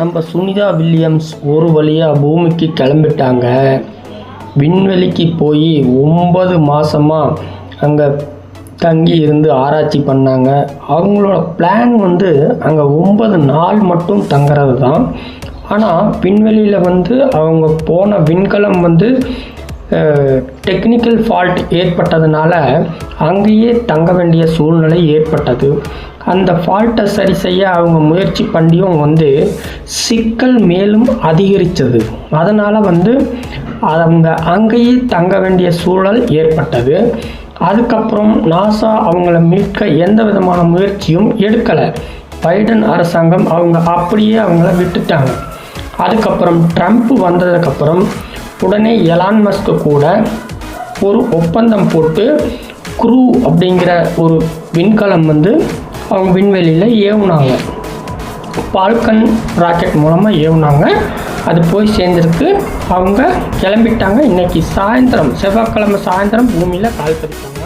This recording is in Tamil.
நம்ம சுனிதா வில்லியம்ஸ் ஒரு வழியாக பூமிக்கு கிளம்பிட்டாங்க. விண்வெளிக்கு போய் ஒன்பது மாதமாக அங்கே தங்கி இருந்து ஆராய்ச்சி பண்ணாங்க. அவங்களோட பிளான் வந்து அங்கே ஒன்பது நாள் மட்டும் தங்குறது தான் ஆனால் விண்வெளியில் வந்து அவங்க போன விண்கலம் வந்து டெக்னிக்கல் ஃபால்ட் ஏற்பட்டதுனால அங்கேயே தங்க வேண்டிய சூழ்நிலை ஏற்பட்டது. அந்த ஃபால்ட்டை சரி செய்ய அவங்க முயற்சி பண்ணியும் வந்து சிக்கல் மேலும் அதிகரித்தது. அதனால் வந்து அவங்க அங்கேயே தங்க வேண்டிய சூழல் ஏற்பட்டது. அதுக்கப்புறம் நாசா அவங்கள மீட்க எந்த விதமான முயற்சியும் எடுக்கலை. பைடன் அரசாங்கம் அவங்க அப்படியே அவங்கள விட்டுட்டாங்க. அதுக்கப்புறம் ட்ரம்ப் வந்ததுக்கப்புறம் உடனே எலான் மஸ்க்கு கூட ஒரு ஒப்பந்தம் போட்டு குரூ அப்படிங்கிற ஒரு விண்கலம் வந்து அவங்க விண்வெளியில் ஏவுனாங்க. பால்கன் ராக்கெட் மூலமாக ஏவுனாங்க. அது போய் சேர்ந்துருக்கு அவங்க கிளம்பிட்டாங்க. இன்னைக்கு சாயந்தரம் செவ்வாய்க்கிழமை சாயந்தரம் பூமியில் கால் பதிப்பாங்க.